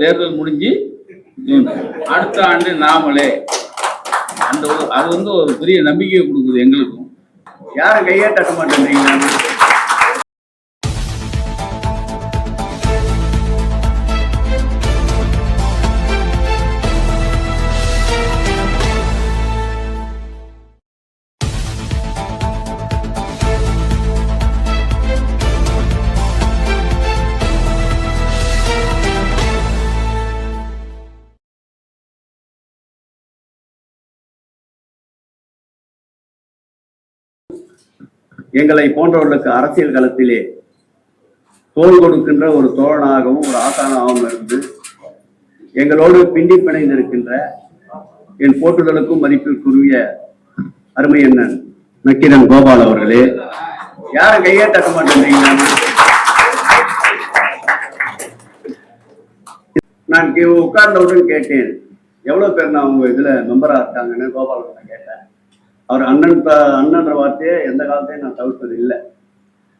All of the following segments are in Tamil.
தேர்தல் முடிஞ்சு அடுத்த ஆண்டு நாமளே. அந்த ஒரு- அது வந்து ஒரு பெரிய நம்பிக்கையை கொடுக்குது எங்களுக்கும். யாரும் கையே தட்ட மாட்டேன்றீங்க எங்களை போன்றவர்களுக்கு அரசியல் களத்திலே தோல் கொடுக்கின்ற ஒரு தோழனாகவும் ஒரு ஆசானாகவும் இருந்து எங்களோடு பிண்டி பிணைந்திருக்கின்ற என் போட்டுதலுக்கும் மதிப்பிற்குரிய அருமை அண்ணன் நக்கீரன் கோபால் அவர்களே. யாரும் கையே தட்ட மாட்டேன்றீங்க நான் உட்கார்ந்தவுடன் கேட்டேன். எவ்வளவு பேர் நான் உங்க இதுல மெம்பரா இருக்காங்கன்னு கோபால் கேட்டேன். அவர் அண்ணன் அண்ணன்ற வார்த்தையை எந்த காலத்தையும் நான் தவிர்ப்பது இல்லை.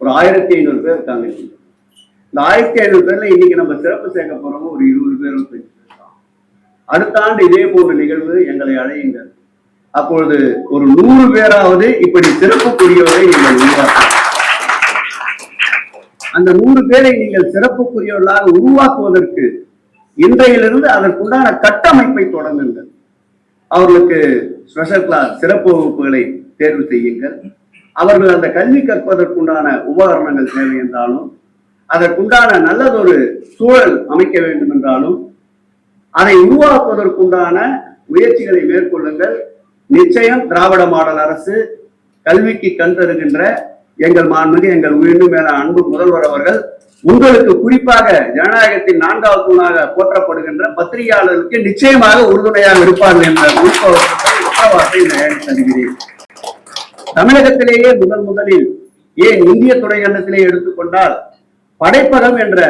ஒரு ஆயிரத்தி ஐநூறு பேர் இருக்காங்க இந்த ஆயிரத்தி ஐநூறு பேர்ல இன்னைக்கு நம்ம சிறப்பு சேர்க்க போறவங்க ஒரு இருபது பேர் இருபத்தஞ்சு அடுத்த ஆண்டு இதே போன்ற நிகழ்வு எங்களை அழையுங்கள் அப்பொழுது ஒரு நூறு பேராவது இப்படி சிறப்புக்குரியவரை நீங்கள் உருவாக்க அந்த நூறு பேரை நீங்கள் சிறப்புக்குரியவர்களாக உருவாக்குவதற்கு இன்றையிலிருந்து அதற்குண்டான கட்டமைப்பை தொடங்குங்கள். அவர்களுக்கு ஸ்பெஷல் கிளாஸ் சிறப்பு வகுப்புகளை தேர்வு செய்யுங்கள். அவர்கள் அந்த கல்வி கற்பதற்குண்டான உபகரணங்கள் தேவை என்றாலும் அதற்குண்டான நல்லதொரு சூழல் அமைக்க வேண்டும் என்றாலும் அதை உருவாக்குவதற்குண்டான முயற்சிகளை மேற்கொள்ளுங்கள். நிச்சயம் திராவிட மாடல் அரசு கல்விக்கு கண் தருகின்ற எங்கள் மாண்புமிகு எங்கள் உயிர்ந்து மேல அன்பு முதல்வர் அவர்கள் உங்களுக்கு குறிப்பாக ஜனநாயகத்தின் நான்காவது தூணாக போற்றப்படுகின்ற பத்திரிகையாளர்களுக்கு நிச்சயமாக உறுதுணையாக இருப்பார்கள் என்ற நான் தருகிறேன் தமிழகத்திலேயே முதல் முதலில் ஏன் இந்திய துணைக்கண்டத்திலே எடுத்துக்கொண்டால் படைப்பகம் என்ற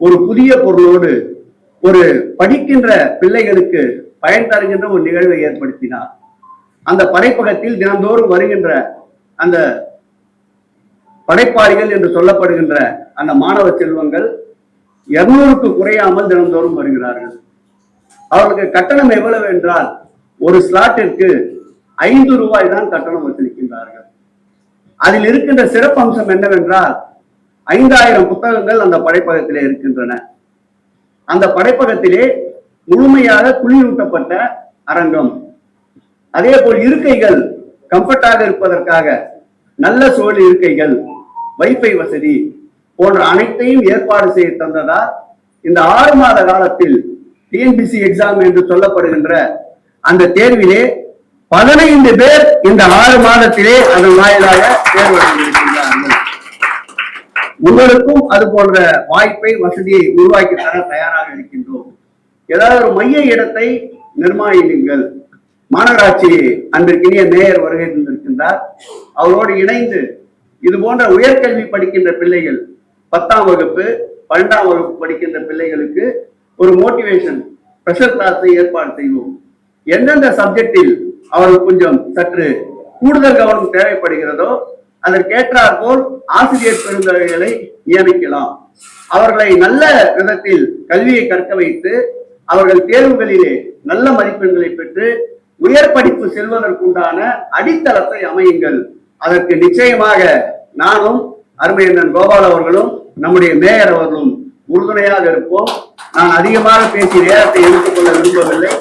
ஒரு புதிய பொருளோடு ஒரு படிக்கின்ற பிள்ளைகளுக்கு பயன் தருகின்ற ஒரு நிகழ்வை ஏற்படுத்தினார். அந்த படைப்பகத்தில் தினந்தோறும் வருகின்ற அந்த படைப்பாளிகள் என்று சொல்லப்படுகின்ற அந்த மாணவ செல்வங்கள் இருநூறுக்கு குறையாமல் தினந்தோறும் வருகிறார்கள். அவர்களுக்கு கட்டணம் எவ்வளவு என்றால் ஒரு ஸ்லாட்டிற்கு ஐந்து ரூபாய் தான் கட்டணம் வசூலிக்கின்றார்கள் அதில் இருக்கின்ற சிறப்பம்சம் என்னவென்றால் ஐந்தாயிரம் புத்தகங்கள் அந்த படைப்பகத்திலே இருக்கின்றன. அந்த படைப்பகத்திலே முழுமையாக குளிரூட்டப்பட்ட அரங்கம். அதே போல் இருக்கைகள் கம்ஃபர்டாக இருப்பதற்காக நல்ல சூழல் இருக்கைகள் வைஃபை வசதி போன்ற அனைத்தையும் ஏற்பாடு செய்ய தந்ததால் இந்த ஆறு மாத காலத்தில் டிஎன்பிசி எக்ஸாம் என்று சொல்லப்படுகின்ற அந்த தேர்விலே பதினைந்து பேர் இந்த ஆறு மாதத்திலே அதன் வாயிலாக தேர்வு எழுதியிருக்கின்றார்கள் உங்களுக்கும் அது போன்ற வாய்ப்பை வசதியை உருவாக்கி தர தயாராக இருக்கின்றோம். ஏதாவது ஒரு மைய இடத்தை நிர்மாணியுங்கள். மாநகராட்சி அன்றைக்கினிய மேயர் வருகை தந்திருக்கின்றார். அவரோடு இணைந்து இது போன்ற உயர்கல்வி படிக்கின்ற பிள்ளைகள் பத்தாம் வகுப்பு பன்னெண்டாம் வகுப்பு படிக்கின்ற பிள்ளைகளுக்கு ஒரு மோட்டிவேஷன் ஸ்பெஷல் கிளாஸை ஏற்பாடு செய்வோம். எந்தெந்த சப்ஜெக்டில் அவர்கள் கொஞ்சம் சற்று கூடுதல் கவனம் தேவைப்படுகிறதோ அதற்கேற்றார் போல் ஆசிரியர் பெருந்தகைகளை நியமிக்கலாம். அவர்களை நல்ல விதத்தில் கல்வியை கற்க வைத்து அவர்கள் தேர்வுகளிலே நல்ல மதிப்பெண்களை பெற்று உயர் படிப்பு செல்வதற்குண்டான அடித்தளத்தை அமையுங்கள். அதற்கு நிச்சயமாக நானும் அருமையண்ணன் கோபால் அவர்களும் நம்முடைய மேயர் அவர்களும் உறுதுணையாக இருப்போம். நான் அதிகமாக பேசி நேரத்தை எடுத்துக்கொள்ள விரும்பவில்லை.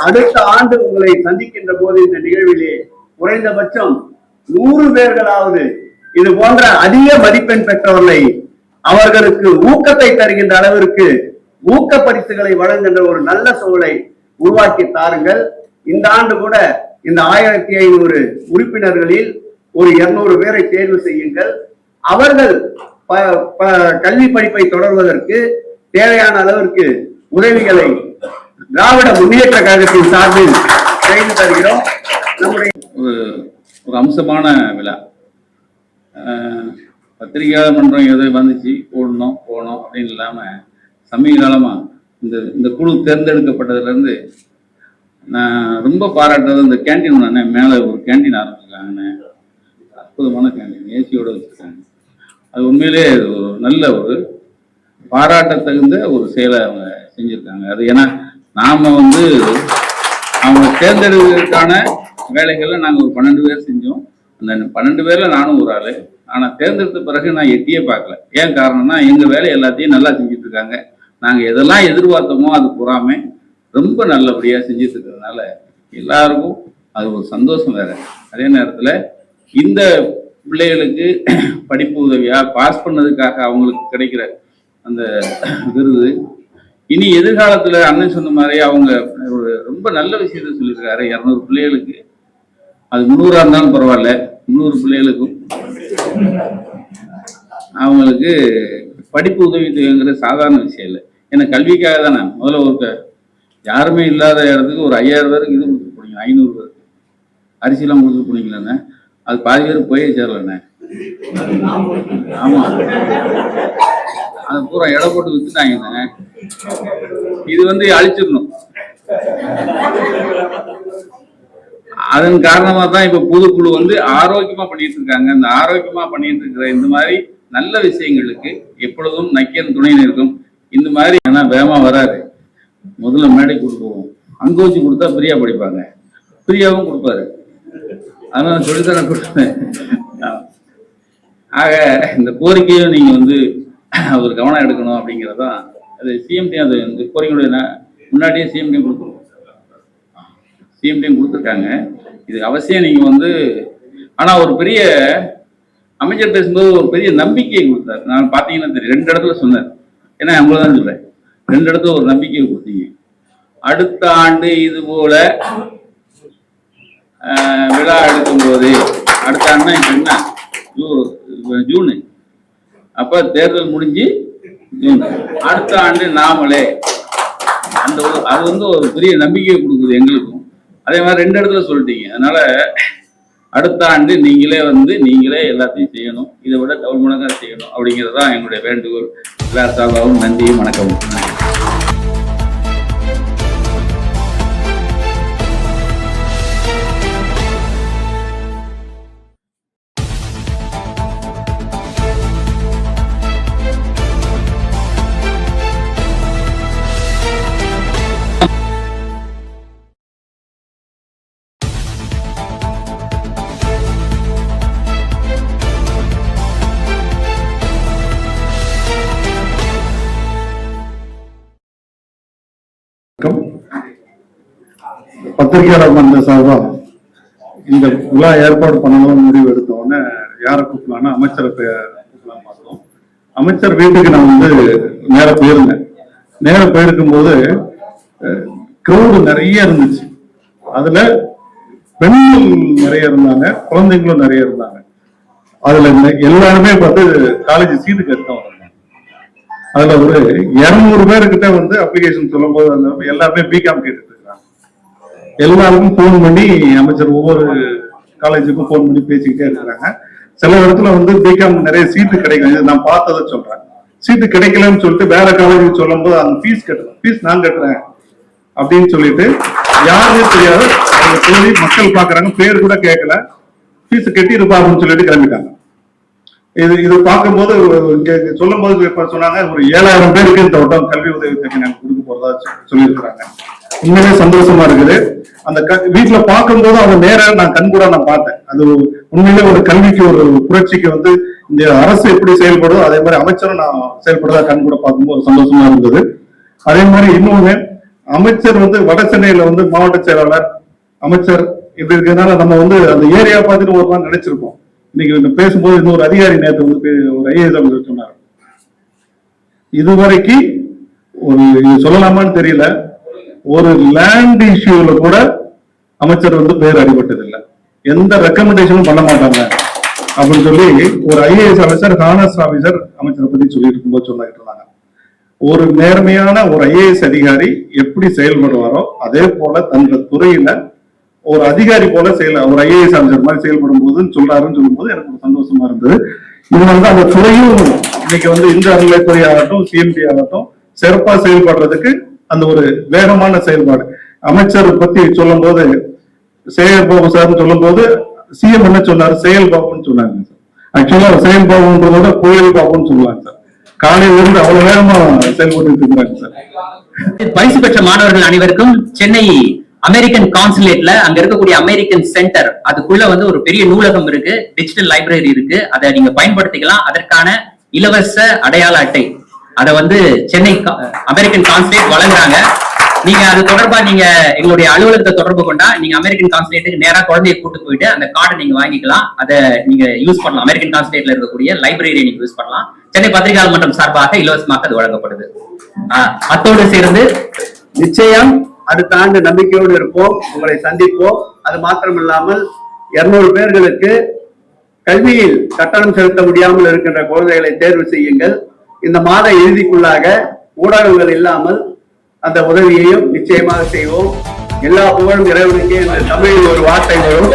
அடுத்த ஆண்டு உங்களை சந்திக்கின்ற போது இந்த நிகழ்விலே குறைந்தபட்சம் நூறு பேர்களாவது இது போன்ற அதிக மதிப்பெண் பெற்றவர்களை அவர்களுக்கு ஊக்கத்தை தருகின்ற அளவிற்கு ஊக்க பரிசுகளை வழங்குகின்ற ஒரு நல்ல சூழலை உருவாக்கி தாருங்கள். இந்த ஆண்டு கூட இந்த ஆயிரத்தி ஐநூறு உறுப்பினர்களில் ஒரு இருநூறு பேரை தேர்வு செய்யுங்கள். அவர்கள் ப- ப- கல்வி படிப்பை தொடர்வதற்கு தேவையான அளவிற்கு உதவிகளை திராவிட முன்னேற்ற கழகத்தின் சார்பில் செய்து தருகிறோம். நம்முடைய ஒரு ஒரு அம்சமான விழா. அஹ், பத்திரிகையாளர் மன்றம் எது வந்துச்சு போடணும் போனோம் அப்படின்னு இல்லாமல் சமீப காலமாக இந்த இந்த குழு தேர்ந்தெடுக்கப்பட்டதுலேருந்து நான் ரொம்ப பாராட்டுறது இந்த கேண்டீன் ஒன்று மேலே ஒரு கேண்டீன் ஆரம்பிச்சிருக்காங்கண்ணே. அற்புதமான கேண்டீன். ஏசியோடு வச்சுருக்காங்க. அது உண்மையிலே ஒரு நல்ல ஒரு பாராட்ட தகுந்த ஒரு செயலை அவங்க செஞ்சுருக்காங்க. அது ஏன்னா நாம வந்து அவங்க தேர்ந்தெடுவதற்கான வேலைகளை நாங்கள் ஒரு பன்னெண்டு பேர் செஞ்சோம். அந்த பன்னெண்டு பேர்ல நானும் ஒரு ஆளு. ஆனா தேர்ந்தெடுத்த பிறகு நான் எட்டியே பார்க்கல. ஏன் காரணம்னா எங்க வேலை எல்லாத்தையும் நல்லா செஞ்சுட்டு இருக்காங்க. நாங்க எதெல்லாம் எதிர்பார்த்தோமோ அது புறாம. ரொம்ப நல்லபடியா செஞ்சுட்டு இருக்கிறதுனால எல்லாருக்கும் அது ஒரு சந்தோஷம் வேற. அதே நேரத்துல இந்த பிள்ளைகளுக்கு படிப்பு உதவியா பாஸ் பண்ணதுக்காக அவங்களுக்கு கிடைக்கிற அந்த விருது இனி எதிர்காலத்துல அண்ணன் சொன்ன மாதிரி அவங்க ஒரு ரொம்ப நல்ல விஷயத்த சொல்லியிருக்காரு. இரநூறு பிள்ளைகளுக்கு. அது முந்நூறா இருந்தாலும் பரவாயில்ல. முந்நூறு பிள்ளைகளுக்கும். அவங்களுக்கு படிப்பு உதவி தொகைங்கிறது சாதாரண விஷயம் இல்லை. ஏன்னா கல்விக்காக தானே. முதல்ல ஒரு யாருமே இல்லாத இடத்துக்கு ஒரு ஐயாயிரம் பேருக்கு இது கொடுத்து போனீங்க. ஐநூறு பேருக்கு. அரிசிலாம் கொடுத்து போனீங்களாண்ணே அது பாதி பேர் போய் சேரலண்ணே ஆமா. அது பூரா எடை போட்டு வித்துட்டாங்க இது வந்து அழிச்சிடணும். அதன் காரணமா தான் இப்ப பொதுக்குழு வந்து ஆரோக்கியமா பண்ணிட்டு இருக்காங்க. இந்த ஆரோக்கியமா பண்ணிட்டு இருக்கிற இந்த மாதிரி நல்ல விஷயங்களுக்கு எப்பொழுதும் நக்கியன் துணை இருக்கும் இந்த மாதிரி ஆனா வேகமா வராது முதல்ல மேடை கொடுப்போம் அங்க வச்சு கொடுத்தா ஃப்ரீயா படிப்பாங்க. ஃப்ரீயாவும் கொடுப்பாரு. அதனால சொல்லித்தர கொடுத்தேன். ஆக இந்த கோரிக்கையும் நீங்க வந்து ஒரு கவனம் எடுக்கணும் அப்படிங்கிறதான் அது சிஎம்டி அது இந்த கோரிக்கையுடைய முன்னாடியே சிஎம்டி கொடுத்துருவோம். சிஎம்டியும் கொடுத்துருக்காங்க. இது அவசியம் நீங்கள் வந்து ஆனால் ஒரு பெரிய அமைச்சர் பேசும்போது ஒரு பெரிய நம்பிக்கையை கொடுத்தாரு. நான் பார்த்தீங்கன்னா தெரியும். ரெண்டு இடத்துல சொன்னார். ஏன்னா அவங்கள தான் சொல்கிறேன் ரெண்டு இடத்துல ஒரு நம்பிக்கையை கொடுத்தீங்க. அடுத்த ஆண்டு இது போல விழா எடுக்கும்போது அடுத்த ஆண்டுனா இப்ப என்ன? June- June. அப்ப தேர்தல் முடிஞ்சு அடுத்த ஆண்டு நாமளே. அந்த ஒரு- அது வந்து ஒரு பெரிய நம்பிக்கை கொடுக்குது எங்களுக்கும். அதே மாதிரி ரெண்டு இடத்துல சொல்லிட்டீங்க. அதனால அடுத்த ஆண்டு நீங்களே வந்து நீங்களே எல்லாத்தையும் செய்யணும். இதை விட டவுன் மடங்கா செய்யணும். அப்படிங்கிறது தான் எங்களுடைய வேண்டுகோள். எல்லா சார்பாகவும் நன்றியும் வணக்கம் பத்திரிகையாளர் மன்ற சார்பாக இந்த விழா ஏற்பாடு பண்ணணும்னு முடிவு எடுத்த உடனே யாரை கூப்பிடலாம்னா அமைச்சரை கூப்பிடலாம் பார்த்தோம் அமைச்சர் வீட்டுக்கு நான் வந்து நேர போயிருந்தேன். நேர போயிருக்கும் போது க்ரௌடு நிறைய இருந்துச்சு. அதுல பெண்கள் நிறைய இருந்தாங்க குழந்தைங்களும் நிறைய இருந்தாங்க. அதுல எல்லாருமே பார்த்து காலேஜ் சீட்டுக்கு எடுத்தவங்க. அதுல ஒரு இருநூறு பேர்கிட்ட வந்து அப்ளிகேஷன் சொல்லும்போது அந்த எல்லாருமே பிகாம் கேட்டுட்டு இருக்காங்க. எல்லாருக்கும் ஃபோன் பண்ணி அமைச்சர் ஒவ்வொரு காலேஜுக்கும் ஃபோன் பண்ணி பேசிக்கிட்டே இருக்கிறாங்க. சில இடத்துல வந்து பிகாம் நிறைய சீட்டு கிடைக்கும். இது நான் பார்த்ததை சொல்றேன். சீட்டு கிடைக்கலன்னு சொல்லிட்டு வேற காலேஜுக்கு சொல்லும்போது அந்த ஃபீஸ் கட்டுறேன் ஃபீஸ் நான் கட்டுறேன் அப்படின்னு சொல்லிட்டு யாருமே தெரியாது. அவங்க சொல்லி மக்கள் பாக்குறாங்க பேர் கூட கேட்கல. ஃபீஸ் கட்டி இருப்பாருன்னு சொல்லிட்டு கிளம்பிட்டாங்க. இது இது பார்க்கும்போது இங்க சொல்லும் போது சொன்னாங்க ஒரு ஏழாயிரம் பேருக்கு இந்த வட்டம் கல்வி உதவி தொகை நாங்க கொடுக்க போறதா சொல்லியிருக்கிறாங்க. உண்மையிலே சந்தோஷமா இருக்குது. அந்த க- வீட்டுல பார்க்கும்போது அவங்க நேரா நான் கண்கூட நான் பார்த்தேன். அது உண்மையிலே ஒரு கல்விக்கு ஒரு புரட்சிக்கு வந்து இந்த அரசு எப்படி செயல்படுதோ அதே மாதிரி அமைச்சரும் நான் செயல்படுறதா கண்கூட பார்க்கும்போது சந்தோஷமா இருந்தது. அதே மாதிரி இன்னொன்னு அமைச்சர் வந்து வட சென்னையில வந்து மாவட்ட செயலாளர் அமைச்சர் இப்படி இருக்கிறதுனால நம்ம வந்து அந்த ஏரியா பார்த்துட்டு ஒரு நாள் நினைச்சிருப்போம். இன்னைக்கு இந்த பேசும்போது இன்னொரு அதிகாரி நேற்று வந்து ஒரு ஐஏஎஸ் அமைச்சர் சொன்னார். இதுவரைக்கு ஒரு இது சொல்லலாமான்னு தெரியல. ஒரு லேண்ட் இஷ்யூல கூட அமைச்சர் வந்து பேர் அடிபட்டது எந்த ரெக்கமெண்டேஷனும் பண்ண மாட்டாங்க. அப்படின்னு சொல்லி ஒரு ஐஏஎஸ் அமைச்சர் ஹானஸ் ஆஃபீஸர் அமைச்சரை பத்தி சொல்லிட்டு இருக்கும்போது சொல்லிட்டு இருந்தாங்க ஒரு நேர்மையான ஒரு ஐஏஎஸ் அதிகாரி எப்படி செயல்படுவாரோ அதே போல தங்கள் துறையில ஒரு அதிகாரி போல செயல் ஒரு ஐஏஎஸ் ஆஃபீஸர் மாதிரி செயல்படும் போதுன்னு சொல்றாருன்னு சொல்லும்போது எனக்கு ஒரு சந்தோஷமா இருந்தது. இது வந்து அந்த துறையும் இன்னைக்கு வந்து இந்த அறநிலைத்துறை ஆகட்டும் சிஎம்டி ஆகட்டும் சிறப்பா செயல்படுறதுக்கு அந்த ஒரு வேகமான செயல்பாடு. அமைச்சர் பத்தி சொல்லும் போது செயல் பாபு சார்னு சொல்லும் போது சிஎம் என்ன சொன்னாரு? செயல்பாபுன்னு சொன்னாங்க சார். ஆக்சுவலா செயல்பாபுன்றத விட புயல் பாபுன்னு சொல்லுவாங்க சார். காலையில இருந்து அவ்வளவு வேகமா செயல்பட்டு இருக்கிறாங்க சார். பரிசு பெற்ற மாணவர்கள் அனைவருக்கும் சென்னை அமெரிக்கன் கான்சுலேட்ல அங்க இருக்கக்கூடிய அமெரிக்கன் சென்டர் அதுக்குள்ள வந்து ஒரு பெரிய நூலகம் இருக்கு டிஜிட்டல் லைப்ரரி இருக்கு. அதை நீங்க பயன்படுத்திக்கலாம். அதற்கான இலவச அடையாள அட்டை. அதை வந்து சென்னை கா- அமெரிக்கன் கான்சுலேட் வழங்குறாங்க. நீங்க அது தொடர்பா நீங்க எங்களுடைய அலுவலகத்தை தொடர்பு கொண்டா நீங்க அமெரிக்கன் கான்சுலேட்டுக்கு நேரா குழந்தைய கூட்டு போயிட்டு அந்த கார்டை நீங்க வாங்கிக்கலாம். அதை நீங்க யூஸ் பண்ணலாம். அமெரிக்கன் கான்சுலேட்ல இருக்கக்கூடிய லைப்ரரியை நீங்க யூஸ் பண்ணலாம். சென்னை பத்திரிகையாளர் மன்றம் சார்பாக இலவசமாக அது வழங்கப்படுது. அத்தோடு சேர்ந்து நிச்சயம் அடுத்த ஆண்டு நம்பிக்கையோடு இருப்போம் உங்களை சந்திப்போம். அது மாத்திரமில்லாமல் இருநூறு பேர்களுக்கு கல்வியில் கட்டணம் செலுத்த முடியாமல் இருக்கின்ற குழந்தைகளை தேர்வு செய்யுங்கள். இந்த மாத இறுதிக்குள்ளாக ஊடகங்கள் இல்லாமல் அந்த உதவியையும் நிச்சயமாக செய்வோம். எல்லா புகழும் இறைவனுக்கே என்று தமிழில் ஒரு வார்த்தை வரும்.